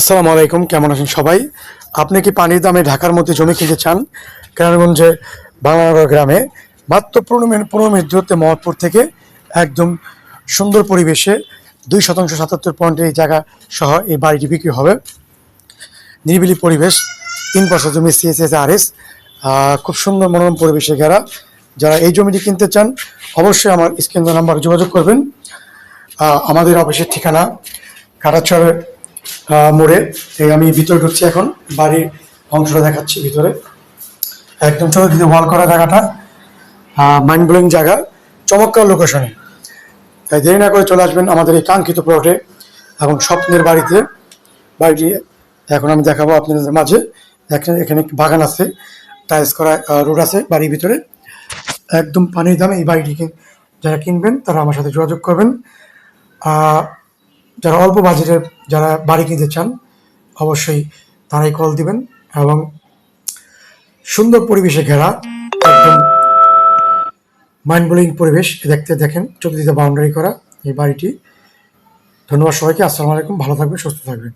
আসসালামু আলাইকুম, কেমন আছেন সবাই? আপনি কি পানির দামে ঢাকার মধ্যে জমি কিনতে চান? কেরানীগঞ্জে বাংলানগর গ্রামে মাত্র পনেরো মিনিট পনেরো মিনিট দূরত্বে মহৎপুর থেকে একদম সুন্দর পরিবেশে দুই শতাংশ সাতাত্তর পয়েন্টের এই জায়গা সহ এই বাড়িটি বিক্রি হবে। নিরিবিলি পরিবেশ, তিন বছর জমি সিএসএস আর এস খুব সুন্দর মনোরম পরিবেশে ঘেরা। যারা এই জমিটি কিনতে চান, অবশ্যই আমার স্ক্রিন নাম্বার যোগাযোগ করবেন। আমাদের অফিসের ঠিকানা কাটাচরের মোড়ে। এই আমি ভিতরে ঢুকছি এখন। বাড়ির অংশটা দেখাচ্ছি ভিতরে। একদম চতুর্দিকে ওয়াল করা জায়গাটা। মাইন্ড ব্লোয়িং জায়গা। চমৎকার লোকেশনে তাই দেরি না করে চলে আসবেন আমাদের এই কাঙ্ক্ষিত প্লটে এবং স্বপ্নের বাড়িতে। বাড়িটি এখন আমি দেখাবো আপনাদের মাঝে। এখানে বাগান আছে। টাইলস করা রোড আছে বাড়ির ভিতরে। একদম পানির দামে এই বাড়িটিকে যারা কিনবেন তারা আমার সাথে যোগাযোগ করবেন। যারা অল্প বাজেটের যারা বাড়ি কিনতে চান, অবশ্যই তারাই কল দিবেন এবং সুন্দর পরিবেশে ঘেরা, একদম মাইন্ড ব্লোয়িং পরিবেশ দেখতে দেখেন, চতুর্দিকে বাউন্ডারি করা এই বাড়িটি। ধন্যবাদ সবাইকে, আসসালামু আলাইকুম, ভালো থাকবেন, সুস্থ থাকবেন।